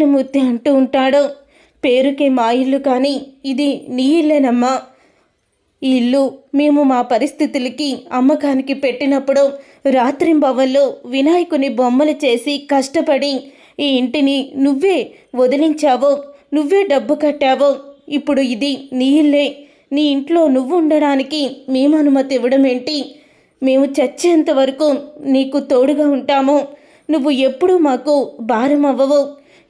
కృష్ణమూర్తి అంటూ ఉంటాడు. పేరుకే మా ఇల్లు కానీ ఇది నీ ఇల్లేనమ్మా. ఈ ఇల్లు మేము మా పరిస్థితులకి అమ్మకానికి పెట్టినప్పుడు రాత్రింబవల్లో వినాయకుని బొమ్మలు చేసి కష్టపడి ఈ ఇంటిని నువ్వే వదిలించావో నువ్వే డబ్బు కట్టావో. ఇప్పుడు ఇది నీ ఇల్లే. నీ ఇంట్లో నువ్వు ఉండడానికి మేము అనుమతి ఇవ్వడం ఏంటి? మేము చచ్చేంత వరకు నీకు తోడుగా ఉంటాము. నువ్వు ఎప్పుడూ మాకు భారం అవ్వవు.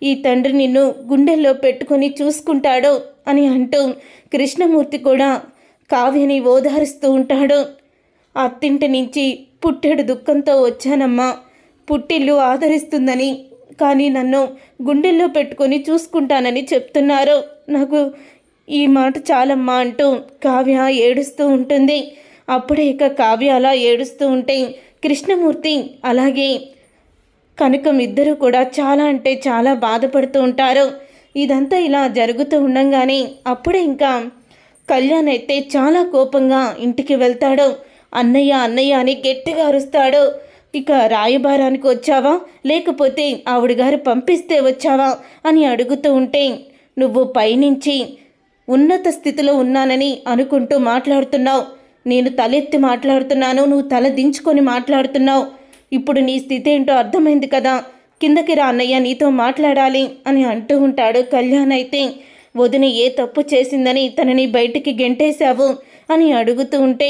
ఈ తండ్రి నిన్ను గుండెల్లో పెట్టుకొని చూసుకుంటాడో అని అంటూ కృష్ణమూర్తి కూడా కావ్యని ఓదారుస్తూ ఉంటాడు. అత్తింటి నుంచి పుట్టెడు దుఃఖంతో వచ్చానమ్మా. పుట్టిల్లు ఆదరిస్తుందని కానీ నన్ను గుండెల్లో పెట్టుకొని చూసుకుంటానని చెప్తున్నారు. నాకు ఈ మాట చాలమ్మా అంటూ కావ్య ఏడుస్తూ ఉంటుంది. అప్పుడే ఇక కావ్య అలా ఏడుస్తూ ఉంటే కృష్ణమూర్తి అలాగే కనుక ఇద్దరు కూడా చాలా అంటే చాలా బాధపడుతూ ఉంటారు. ఇదంతా ఇలా జరుగుతూ ఉండంగానే అప్పుడే ఇంకా కళ్యాణ్ అయితే చాలా కోపంగా ఇంటికి వెళ్తాడు. అన్నయ్య అన్నయ్య అని గట్టిగా అరుస్తాడు. ఇక రాయబారానికి వచ్చావా? లేకపోతే ఆవిడ గారు పంపిస్తే వచ్చావా? అని అడుగుతూ ఉంటే నువ్వు పైనుంచి ఉన్నత స్థితిలో ఉన్నానని అనుకుంటూ మాట్లాడుతున్నావు. నేను తలెత్తి మాట్లాడుతున్నాను. నువ్వు తల దించుకొని మాట్లాడుతున్నావు. ఇప్పుడు నీ స్థితి ఏంటో అర్థమైంది కదా. కిందకి రా అన్నయ్య నీతో మాట్లాడాలి అని అంటూ ఉంటాడు కళ్యాణ్ అయితే. వదిన ఏ తప్పు చేసిందని తనని బయటికి గెంటేశావు అని అడుగుతూ ఉంటే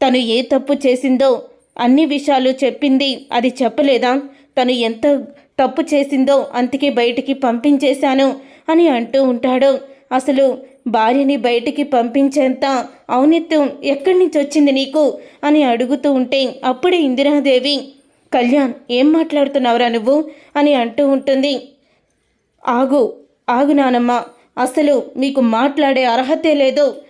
తను ఏ తప్పు చేసిందో అన్ని విషయాలు చెప్పింది అది చెప్పలేదా? తను ఎంత తప్పు చేసిందో అందుకే బయటికి పంపించేశాను అని అంటూ ఉంటాడు. అసలు భార్యని బయటికి పంపించేంత ఔన్నత్యం ఎక్కడి నుంచి వచ్చింది నీకు? అని అడుగుతూ ఉంటే అప్పుడే ఇందిరాదేవి కళ్యాణ్ ఏం మాట్లాడుతున్నావురా నువ్వు? అని అంటూ ఉంటుంది. ఆగు ఆగు నానమ్మ అసలు మీకు మాట్లాడే అర్హతే లేదు.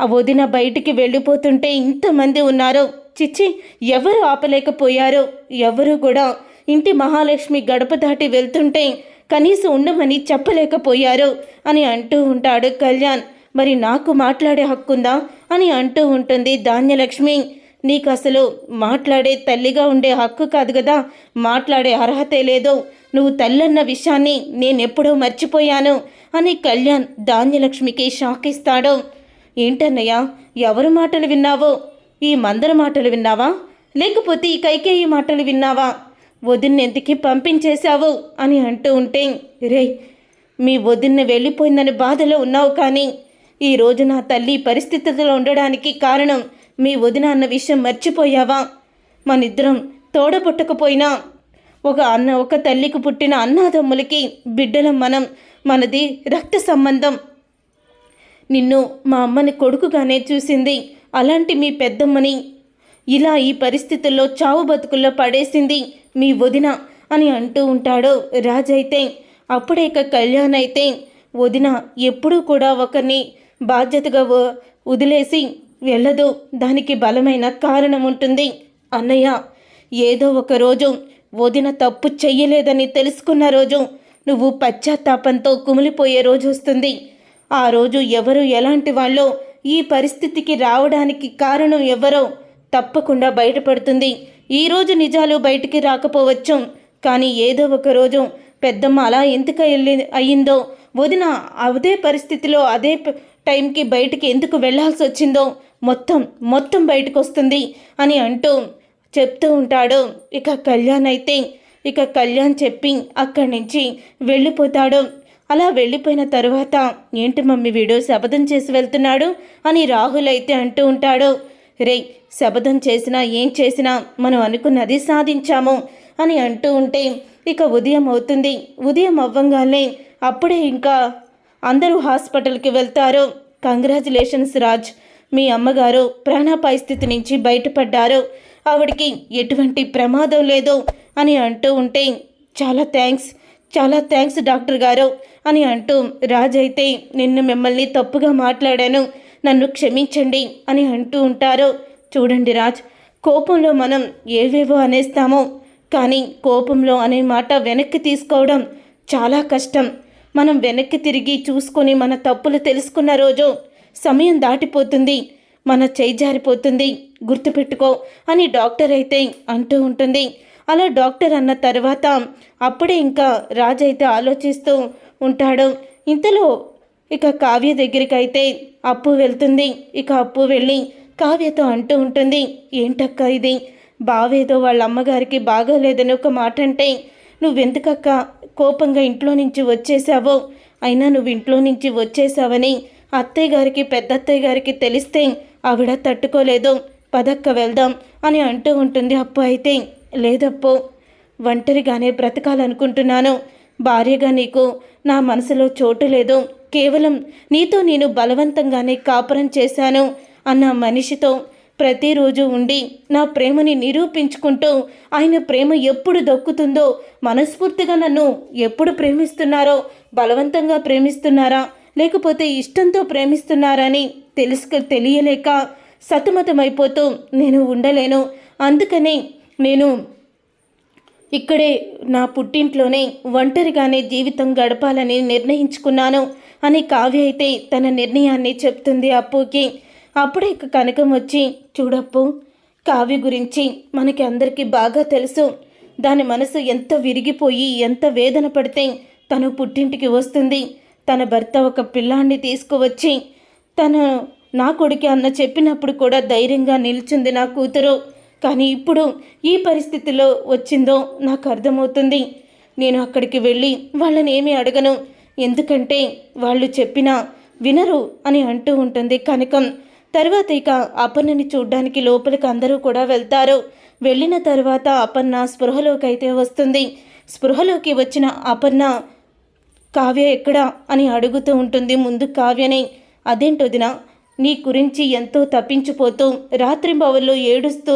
ఆ వదిన బయటికి వెళ్ళిపోతుంటే ఇంతమంది ఉన్నారు. చిచ్చి ఎవరు ఆపలేకపోయారు? ఎవరు కూడా ఇంటి మహాలక్ష్మి గడప దాటి వెళ్తుంటే కనీసం ఉండమని చెప్పలేకపోయారు అని అంటూ ఉంటాడు కళ్యాణ్. మరి నాకు మాట్లాడే హక్కుందా అని అంటూ ఉంటుంది ధాన్యలక్ష్మి. నీకు అసలు మాట్లాడే తల్లిగా ఉండే హక్కు కాదు కదా? మాట్లాడే అర్హతే లేదు. నువ్వు తల్లన్న విషయాన్ని నేనెప్పుడో మర్చిపోయాను అని కళ్యాణ్ ధాన్యలక్ష్మికి షాక్ ఇస్తాడు. ఏంటన్నయ్య ఎవరు మాటలు విన్నావో? ఈ మందర మాటలు విన్నావా? లేకపోతే ఈ కైకేయి మాటలు విన్నావా? వదిన్నెందుకి పంపించేశావు అని అంటూ ఉంటే రే మీ వదిన్న వెళ్ళిపోయిందని బాధలో ఉన్నావు కానీ ఈరోజు నా తల్లి పరిస్థితుల్లో ఉండడానికి కారణం మీ వదిన అన్న విషయం మర్చిపోయావా? మనిద్దరం తోడబుట్టకపోయినా ఒక అన్న ఒక తల్లికి పుట్టిన అన్నాదమ్ములకి బిడ్డలం మనం మనది రక్త సంబంధం. నిన్ను మా అమ్మని కొడుకుగానే చూసింది అలాంటి మీ పెద్దమ్మని. ఇలా ఈ పరిస్థితుల్లో చావు బతుకుల్లో పడేసింది మీ వదిన అని అంటూ ఉంటాడో. రాజైతే అప్పుడే ఇక కళ్యాణ్ అయితే వదిన ఎప్పుడూ కూడా ఒకరిని బాధ్యతగా వ- వదిలేసి వెళ్ళదు. దానికి బలమైన కారణం ఉంటుంది. అన్నయ్య ఏదో ఒక రోజు వదిన తప్పు చెయ్యలేదని తెలుసుకున్న రోజు నువ్వు పశ్చాత్తాపంతో కుమిలిపోయే రోజు వస్తుంది. ఆ రోజు ఎవరు ఎలాంటి వాళ్ళో ఈ పరిస్థితికి రావడానికి కారణం ఎవరో తప్పకుండా బయటపడుతుంది. ఈరోజు నిజాలు బయటికి రాకపోవచ్చు. కానీ ఏదో ఒక రోజు పెద్దమ్మ అలా ఎందుకు వెళ్ళి అయ్యిందో? వదిన అదే పరిస్థితిలో అదే టైంకి బయటికి ఎందుకు వెళ్ళాల్సి వచ్చిందో? మొత్తం మొత్తం బయటకు వస్తుంది అని అంటూ చెప్తూ ఉంటాడు. ఇక కళ్యాణ్ అయితే ఇక కళ్యాణ్ చెప్పి అక్కడి నుంచి వెళ్ళిపోతాడు. అలా వెళ్ళిపోయిన తర్వాత ఏంటి మమ్మీ వీడు శపథం చేసి వెళ్తున్నాడు? అని రాహుల్ అయితే అంటూ ఉంటాడు. రే శపథం చేసినా ఏం చేసినా మనం అనుకున్నది సాధించాము అని అంటూ ఉంటే ఇక ఉదయం అవుతుంది. ఉదయం అవ్వంగానే అప్పుడే ఇంకా అందరూ హాస్పిటల్కి వెళ్తారు. కంగ్రాచులేషన్స్ రాజ్ మీ అమ్మగారు ప్రాణాపాయ స్థితి నుంచి బయటపడ్డారు. ఆవిడికి ఎటువంటి ప్రమాదం లేదు అని అంటూ ఉంటే చాలా థ్యాంక్స్ చాలా థ్యాంక్స్ డాక్టర్ గారు అని అంటూ రాజ్ అయితే నిన్ను మిమ్మల్ని తప్పుగా మాట్లాడాను. నన్ను క్షమించండి అని అంటూ ఉంటారు. చూడండి రాజ్ కోపంలో మనం ఏవేవో అనేస్తామో కానీ కోపంలో అనే మాట వెనక్కి తీసుకోవడం చాలా కష్టం. మనం వెనక్కి తిరిగి చూసుకొని మన తప్పులు తెలుసుకున్న రోజు సమయం దాటిపోతుంది. మన చేయి జారిపోతుంది. గుర్తుపెట్టుకో అని డాక్టర్ అయితే అంటూ ఉంటుంది. అలా డాక్టర్ అన్న తర్వాత అప్పుడే ఇంకా రాజు అయితే ఆలోచిస్తూ ఉంటాడు. ఇంతలో ఇక కావ్య దగ్గరికైతే అప్పు వెళ్తుంది. ఇక అప్పు వెళ్ళి కావ్యతో అంటూ ఉంటుంది ఏంటక్క ఇది? బావేదో వాళ్ళ అమ్మగారికి బాగోలేదని ఒక మాట అంటే నువ్వెందుకక్క కోపంగా ఇంట్లో నుంచి వచ్చేసావో అయినా నువ్వు ఇంట్లో నుంచి వచ్చేసావని అత్తయ్య గారికి పెద్దత్తయ్య గారికి తెలిస్తే ఆవిడ తట్టుకోలేదు. పదక్క వెళ్దాం అని అంటూ ఉంటుంది అప్పు అయితే. లేదప్పు ఒంటరిగానే బ్రతకాలనుకుంటున్నాను. భార్యగా నీకు నా మనసులో చోటు లేదు. కేవలం నీతో నేను బలవంతంగానే కాపురం చేశాను అన్న మనిషితో ప్రతిరోజు ఉండి నా ప్రేమని నిరూపించుకుంటూ ఆయన ప్రేమ ఎప్పుడు దక్కుతుందో మనస్ఫూర్తిగా నన్ను ఎప్పుడు ప్రేమిస్తున్నారో బలవంతంగా ప్రేమిస్తున్నారా లేకపోతే ఇష్టంతో ప్రేమిస్తున్నారని తెలుసుకు తెలియలేక సతమతమైపోతూ నేను ఉండలేను. అందుకని నేను ఇక్కడే నా పుట్టింట్లోనే ఒంటరిగానే జీవితం గడపాలని నిర్ణయించుకున్నాను. అని కావ్య అయితే తన నిర్ణయాన్ని చెప్తుంది అప్పుకి. అప్పుడే ఇక కనకం వచ్చి చూడప్పు కావ్య గురించి మనకి అందరికీ బాగా తెలుసు. దాని మనసు ఎంత విరిగిపోయి ఎంత వేదన పడితే తను పుట్టింటికి వస్తుంది. తన భర్త ఒక పిల్లాన్ని తీసుకువచ్చి తను నా కొడుకు అన్న చెప్పినప్పుడు కూడా ధైర్యంగా నిలిచింది నా కూతురు. కానీ ఇప్పుడు ఈ పరిస్థితిలో వచ్చిందో నాకు అర్థమవుతుంది. నేను అక్కడికి వెళ్ళి వాళ్ళని ఏమీ అడగను. ఎందుకంటే వాళ్ళు చెప్పినా వినరు అని అంటూ ఉంటుంది కనకం. తర్వాత ఇక అపర్ణని చూడ్డానికి లోపలికి అందరూ కూడా వెళ్తారు. వెళ్ళిన తర్వాత అపర్ణ స్పృహలోకి అయితే వస్తుంది. స్పృహలోకి వచ్చిన అపర్ణ కావ్య ఎక్కడా? అని అడుగుతూ ఉంటుంది ముందు కావ్యని. అదేంటొదిన నీ గురించి ఎంతో తప్పించిపోతూ రాత్రింబవల్లో ఏడుస్తూ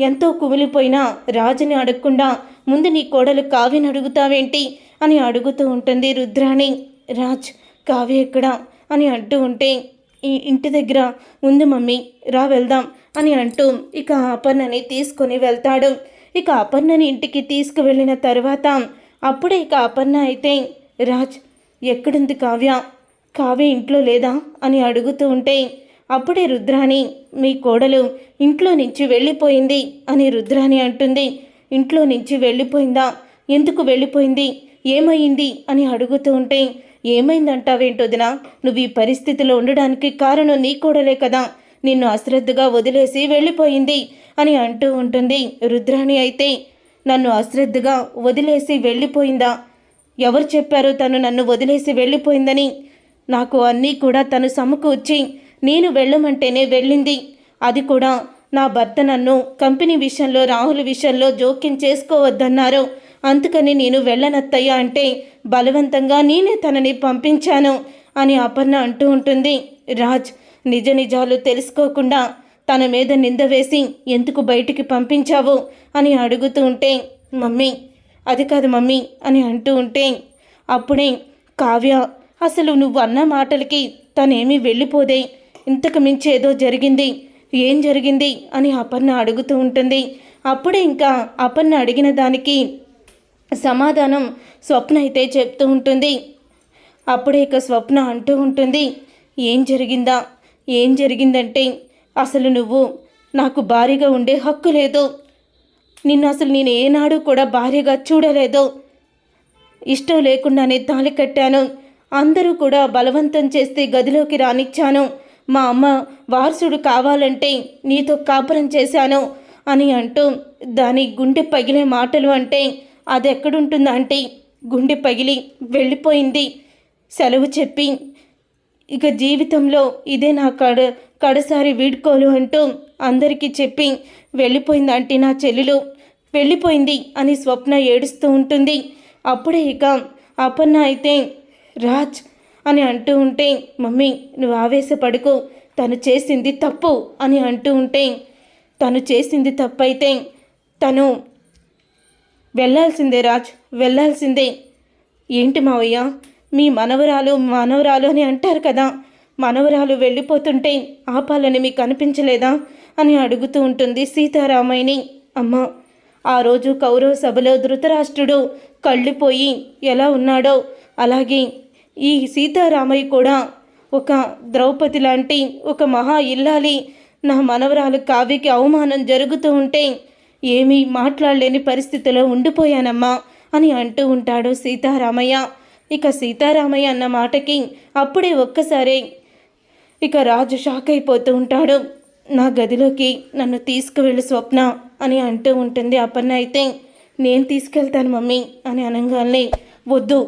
ఎంతో కుమిలిపోయినా రాజుని అడగకుండా ముందు నీ కోడలు కావ్యని అడుగుతావేంటి? అని అడుగుతూ ఉంటుంది రుద్రాణి. రాజ్ కావ్య ఎక్కడ? అని అంటూ ఉంటే ఈ ఇంటి దగ్గర ఉంది మమ్మీ రా వెళ్దాం అని అంటూ ఇక అపర్ణని తీసుకొని వెళ్తాడు. ఇక అపర్ణని ఇంటికి తీసుకువెళ్ళిన తర్వాత అప్పుడే ఇక అపర్ణ అయితే రాజ్ ఎక్కడుంది కావ్య? కావ్య ఇంట్లో లేదా? అని అడుగుతూ ఉంటే అప్పుడే రుద్రాణి మీ కోడలు ఇంట్లో నుంచి వెళ్ళిపోయింది అని రుద్రాణి అంటుంది. ఇంట్లో నుంచి వెళ్ళిపోయిందా? ఎందుకు వెళ్ళిపోయింది? ఏమైంది అని అడుగుతూ ఉంటే ఏమైందంటావేంటొదినా నువ్వు ఈ పరిస్థితిలో ఉండడానికి కారణం నీ కూడలే కదా. నిన్ను అశ్రద్ధగా వదిలేసి వెళ్ళిపోయింది అని అంటూ ఉంటుంది రుద్రాణి అయితే. నన్ను అశ్రద్ధగా వదిలేసి వెళ్ళిపోయిందా? ఎవరు చెప్పారు తను నన్ను వదిలేసి వెళ్ళిపోయిందని? నాకు అన్నీ కూడా తను సమకూర్చి నేను వెళ్ళమంటేనే వెళ్ళింది. అది కూడా నా భర్త నన్ను కంపెనీ విషయంలో రాహుల్ విషయంలో జోక్యం చేసుకోవద్దన్నారు. అందుకని నేను వెళ్ళనత్తయ్యా అంటే బలవంతంగా నేనే తనని పంపించాను అని అపర్ణ అంటూ ఉంటుంది. రాజ్ నిజ నిజాలు తెలుసుకోకుండా తన మీద నింద వేసి ఎందుకు బయటికి పంపించావు అని అడుగుతూ ఉంటే మమ్మీ అది కాదు మమ్మీ అని అంటూ ఉంటే అప్పుడే కావ్య అసలు నువ్వు అన్న మాటలకి తనేమీ వెళ్ళిపోదే ఇంతకు మించి ఏదో జరిగింది ఏం జరిగింది అని అపర్ణ అడుగుతూ ఉంటుంది. అప్పుడే ఇంకా అపర్ణ అడిగిన దానికి సమాధానం స్వప్న అయితే చెప్తూ ఉంటుంది. అప్పుడే ఇక స్వప్న అంటూ ఉంటుంది ఏం జరిగిందా? ఏం జరిగిందంటే అసలు నువ్వు నాకు భారీగా ఉండే హక్కు లేదు. నిన్ను అసలు నేను ఏనాడు కూడా భారీగా చూడలేదు. ఇష్టం లేకుండానే తాళి కట్టాను. అందరూ కూడా బలవంతం చేస్తే గదిలోకి రానిచ్చాను. మా అమ్మ వారసుడు కావాలంటే నీతో కాపురం చేశాను అని అంటూ దాని గుండె పగిలే మాటలు అంటే అది ఎక్కడుంటుందా అంటే గుండె పగిలి వెళ్ళిపోయింది సెలవు చెప్పి. ఇక జీవితంలో ఇదే నా కడ కడసారి వీడ్కోలు అంటూ అందరికీ చెప్పి వెళ్ళిపోయింది అంటే నా చెల్లెలు. వెళ్ళిపోయింది అని స్వప్న ఏడుస్తూ ఉంటుంది. అప్పుడే ఇక అపర్ణ అయితే రాజ్ అని అంటూ ఉంటే మమ్మీ నువ్వు ఆవేశపడుకు తను చేసింది తప్పు అని అంటూ ఉంటే తను చేసింది తప్పైతే తను వెళ్ళాల్సిందే రాజ్ వెళ్ళాల్సిందే. ఏంటి మావయ్య? మీ మనవరాలు మనవరాలు అని అంటారు కదా. మనవరాలు వెళ్ళిపోతుంటే ఆపాలని మీకు అనిపించలేదా? అని అడుగుతూ ఉంటుంది సీతారామయ్యని. అమ్మ ఆ రోజు కౌరవ సభలో ధృతరాష్ట్రుడు కళ్ళిపోయి ఎలా ఉన్నాడో అలాగే ఈ సీతారామయ్య కూడా ఒక ద్రౌపది లాంటి ఒక మహా ఇల్లాలి. నా మనవరాలు కావ్యకి అవమానం జరుగుతూ ఉంటే ఏమీ మాట్లాడలేని పరిస్థితిలో ఉండిపోయానమ్మా అని అంటూ ఉంటాడు సీతారామయ్య. ఇక సీతారామయ్య అన్న మాటకి అప్పుడే ఒక్కసారి ఇక రాజు షాక్ అయిపోతూ ఉంటాడు. నా గదిలోకి నన్ను తీసుకువెళ్ళు స్వప్న అని అంటూ ఉంటుంది అపర్ణ అయితే. నేను తీసుకెళ్తాను మమ్మీ అని అనగానే వద్దు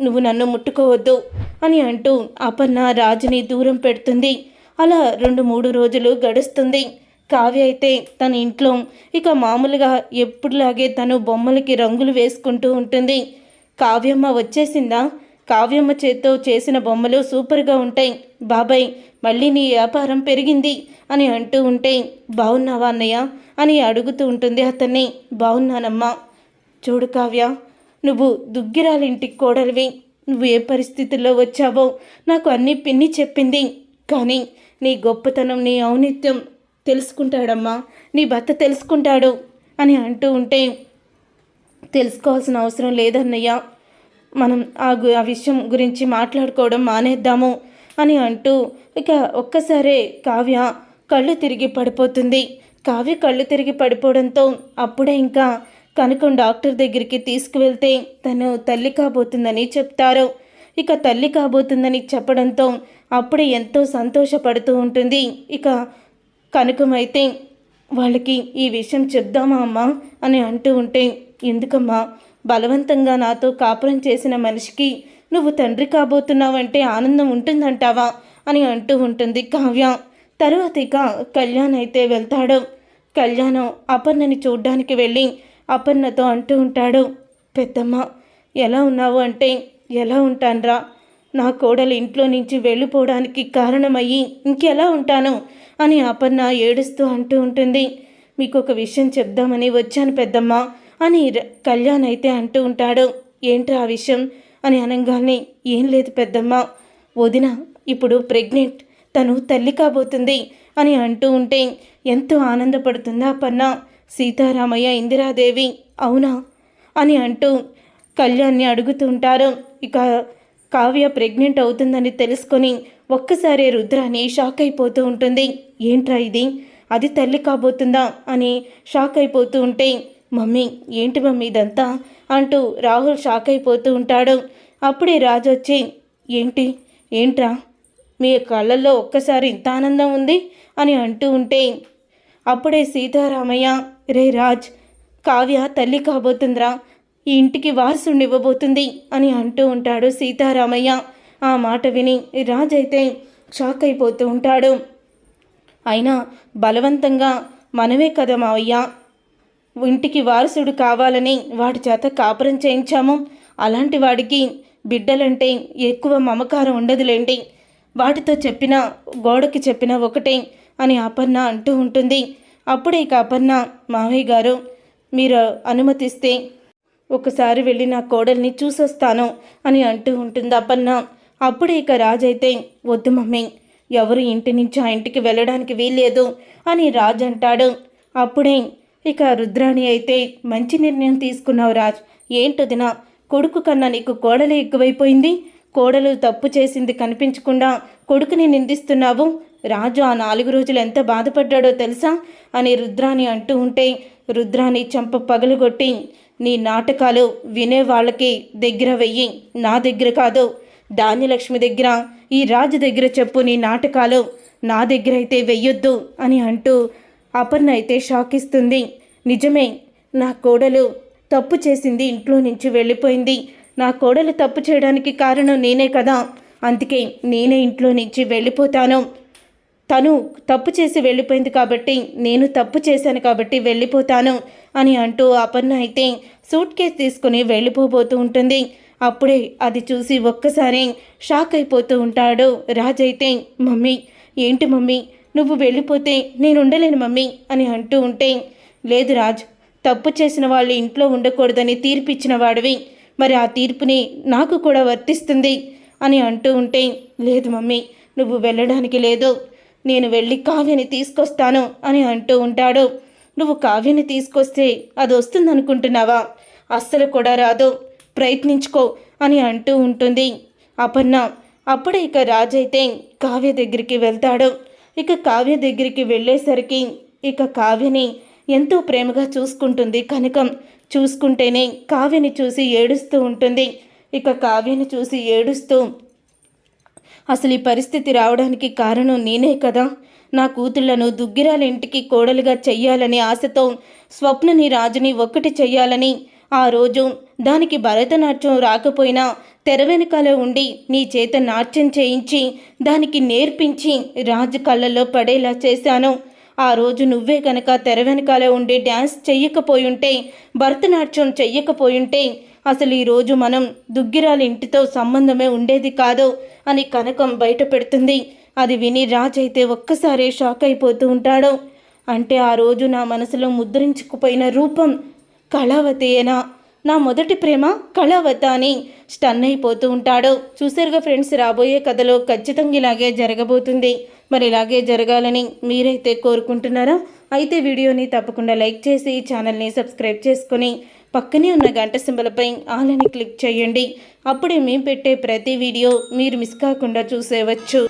నువ్వు నన్ను ముట్టుకోవద్దు అని అంటూ అపర్ణ రాజుని దూరం పెడుతుంది. అలా రెండు మూడు రోజులు గడుస్తుంది. కావ్య అయితే తన ఇంట్లో ఇక మామూలుగా ఎప్పుడులాగే తను బొమ్మలకి రంగులు వేసుకుంటూ ఉంటుంది. కావ్యమ్మ వచ్చేసిందా? కావ్యమ్మ చేత్తో చేసిన బొమ్మలు సూపర్గా ఉంటాయి. బాబాయ్ మళ్ళీ నీ వ్యాపారం పెరిగింది అని అంటూ ఉంటే బాగున్నావా అన్నయ్య? అని అడుగుతూ ఉంటుంది అతన్ని. బాగున్నానమ్మా చూడు కావ్య నువ్వు దుగ్గిరాలింటికి కోడలివి. నువ్వు ఏ పరిస్థితుల్లో వచ్చావో నాకు అన్నీ పిన్ని చెప్పింది. కానీ నీ గొప్పతనం నీ ఔనిత్యం తెలుసుకుంటాడమ్మా. నీ భర్త తెలుసుకుంటాడు అని అంటూ ఉంటే తెలుసుకోవాల్సిన అవసరం లేదన్నయ్య. మనం ఆ గు ఆ విషయం గురించి మాట్లాడుకోవడం మానేద్దాము అని అంటూ ఇక ఒక్కసారే కావ్య కళ్ళు తిరిగి పడిపోతుంది. కావ్య కళ్ళు తిరిగి పడిపోవడంతో అప్పుడే ఇంకా కనుక డాక్టర్ దగ్గరికి తీసుకువెళ్తే తను తల్లి కాబోతుందని చెప్తారు. ఇక తల్లి కాబోతుందని చెప్పడంతో అప్పుడే ఎంతో సంతోషపడుతూ ఉంటుంది. ఇక కనుకమైతే వాళ్ళకి ఈ విషయం చెప్దామా అమ్మా? అని అంటూ ఉంటే ఎందుకమ్మా? బలవంతంగా నాతో కాపురం చేసిన మనిషికి నువ్వు తండ్రి కాబోతున్నావంటే ఆనందం ఉంటుందంటావా? అని అంటూ ఉంటుంది కావ్య. తరువాత ఇక కళ్యాణ్ అయితే వెళ్తాడు. కళ్యాణం అపర్ణని చూడ్డానికి వెళ్ళి అపర్ణతో అంటూ ఉంటాడు పెద్దమ్మ ఎలా ఉన్నావు అంటే ఎలా ఉంటాన్రా? నా కోడలు ఇంట్లో నుంచి వెళ్ళిపోవడానికి కారణమయ్యి ఇంకెలా ఉంటాను? అని అపర్ణ ఏడుస్తూ అంటూ ఉంటుంది. మీకు ఒక విషయం చెప్దామని వచ్చాను పెద్దమ్మ అని కళ్యాణ్ అయితే అంటూ ఉంటాడు. ఏంట్రా ఆ విషయం? అని అనగానే ఏం లేదు పెద్దమ్మ. వదిన ఇప్పుడు ప్రెగ్నెంట్. తను తల్లి కాబోతుంది అని అంటూ ఉంటే ఎంతో ఆనందపడుతుందా అపర్ణ? సీతారామయ్య ఇందిరాదేవి అవునా? అని అంటూ కళ్యాణ్ని అడుగుతూ ఉంటారు. ఇక కావ్య ప్రెగ్నెంట్ అవుతుందని తెలుసుకొని ఒక్కసారి రుద్రాని షాక్ అయిపోతూ ఉంటుంది. ఏంట్రా ఇది? అది తల్లి కాబోతుందా? అని షాక్ అయిపోతూ ఉంటే మమ్మీ ఏంటి మమ్మీ ఇదంతా? అంటూ రాహుల్ షాక్ అయిపోతూ ఉంటాడు. అప్పుడే రాజు వచ్చి ఏంటి? ఏంట్రా? మీ కళ్ళల్లో ఒక్కసారి ఇంత ఆనందం ఉంది? అని అంటూ ఉంటే అప్పుడే సీతారామయ్య రే రాజ్ కావ్య తల్లి కాబోతుందిరా. ఈ ఇంటికి వారసుని ఇవ్వబోతుంది అని అంటూ ఉంటాడు సీతారామయ్య. ఆ మాట విని రాజైతే అయితే షాక్ అయిపోతూ ఉంటాడు. అయినా బలవంతంగా మనమే కదా మావయ్య ఇంటికి వారసుడు కావాలని వాడి చేత కాపురం చేయించాము. అలాంటి వాడికి బిడ్డలంటే ఎక్కువ మమకారం ఉండదులేండి. వాటితో చెప్పిన గోడకి చెప్పిన ఒకటే అని అపర్ణ అంటూ ఉంటుంది. అప్పుడే ఇక అపర్ణ మావయ్య గారు మీరు అనుమతిస్తే ఒకసారి వెళ్ళి నా కోడల్ని చూసొస్తాను అని అంటూ ఉంటుంది అపర్ణ. అప్పుడే ఇక రాజైతే వద్దు మమ్మీ ఎవరు ఇంటి నుంచి ఆ ఇంటికి వెళ్ళడానికి వీల్లేదు అని రాజ్ అంటాడు. అప్పుడే ఇక రుద్రాణి అయితే మంచి నిర్ణయం తీసుకున్నావు రాజ్. ఏంటొదిన కొడుకు కన్నా నీకు కోడలే ఎక్కువైపోయింది. కోడలు తప్పు చేసింది కనిపించకుండా కొడుకుని నిందిస్తున్నావు. రాజు ఆ నాలుగు రోజులు ఎంత బాధపడ్డాడో తెలుసా? అని రుద్రాని అంటూ ఉంటే రుద్రాని చంప పగలుగొట్టి నీ నాటకాలు వినే వాళ్ళకి దగ్గర వెయ్యి. నా దగ్గర కాదు. ధాన్యలక్ష్మి దగ్గర ఈ రాజు దగ్గర చెప్పు నీ నాటకాలు. నా దగ్గర అయితే వెయ్యొద్దు అని అంటూ అపర్ణ అయితే షాక్ ఇస్తుంది నిజమే నా కోడలు తప్పు చేసింది ఇంట్లో నుంచి వెళ్ళిపోయింది. నా కోడలు తప్పు చేయడానికి కారణం నేనే కదా. అందుకే నేనే ఇంట్లో నుంచి వెళ్ళిపోతాను. తను తప్పు చేసి వెళ్ళిపోయింది కాబట్టి నేను తప్పు చేశాను కాబట్టి వెళ్ళిపోతాను అని అంటూ అపర్ణ అయితే సూట్ కేస్ తీసుకుని వెళ్ళిపోబోతూ ఉంటుంది. అప్పుడే అది చూసి ఒక్కసారి షాక్ అయిపోతూ ఉంటాడు రాజైతే అయితే మమ్మీ ఏంటి మమ్మీ? నువ్వు వెళ్ళిపోతే నేను ఉండలేను మమ్మీ అని అంటూ ఉంటే లేదు రాజ్ తప్పు చేసిన వాళ్ళు ఇంట్లో ఉండకూడదని తీర్పిచ్చిన వాడివి. మరి ఆ తీర్పుని నాకు కూడా వర్తిస్తుంది అని అంటూ ఉంటే లేదు మమ్మీ నువ్వు వెళ్ళడానికి లేదు. నేను వెళ్ళి కావ్యని తీసుకొస్తాను అని అంటూ ఉంటాడు. నువ్వు కావ్యని తీసుకొస్తే అది వస్తుందనుకుంటున్నావా? అస్సలు కూడా రాదు. ప్రయత్నించుకో అని అంటూ ఉంటుంది. అపర్ణ అప్పుడే ఇక రాజైతే కావ్య దగ్గరికి వెళ్తాడు. ఇక కావ్య దగ్గరికి వెళ్ళేసరికి ఇక కావ్యని ఎంతో ప్రేమగా చూసుకుంటుంది కనకం. చూసుకుంటేనే కావ్యని చూసి ఏడుస్తూ ఉంటుంది. ఇక కావ్యని చూసి ఏడుస్తూ అసలు ఈ పరిస్థితి రావడానికి కారణం నేనే కదా. నా కూతుళ్ళను దుగ్గిరాల ఇంటికి కోడలుగా చెయ్యాలని ఆశతో స్వప్నని రాజుని ఒక్కటి చెయ్యాలని ఆ రోజు దానికి భరతనాట్యం రాకపోయినా తెర వెనకాల ఉండి నీ చేత నాట్యం చేయించి దానికి నేర్పించి రాజు కళ్ళల్లో పడేలా చేశాను. ఆ రోజు నువ్వే కనుక తెర వెనకాల ఉండి డ్యాన్స్ చెయ్యకపోయుంటే భరతనాట్యం చెయ్యకపోయుంటే అసలు ఈరోజు మనం దుగ్గిరాల ఇంటితో సంబంధమే ఉండేది కాదు అని కనకం బయట పెడుతుంది. అది విని రాజైతే ఒక్కసారే షాక్ అయిపోతూ ఉంటాడు. అంటే ఆ రోజు నా మనసులో ముద్రించుకుపోయిన రూపం కళావతేనా నా మొదటి ప్రేమ కళావత అని స్టన్ అయిపోతూ ఉంటాడు. చూసారుగా ఫ్రెండ్స్ రాబోయే కథలో ఖచ్చితంగా ఇలాగే జరగబోతుంది. మరి ఇలాగే జరగాలని మీరైతే కోరుకుంటున్నారా? అయితే వీడియోని తప్పకుండా లైక్ చేసి ఛానల్ని సబ్స్క్రైబ్ చేసుకొని పక్కనే ఉన్న గంట సింబలపై ఆలని క్లిక్ చేయండి. అప్పుడే మేము పెట్టే ప్రతి వీడియో మీరు మిస్ కాకుండా చూసేవచ్చు.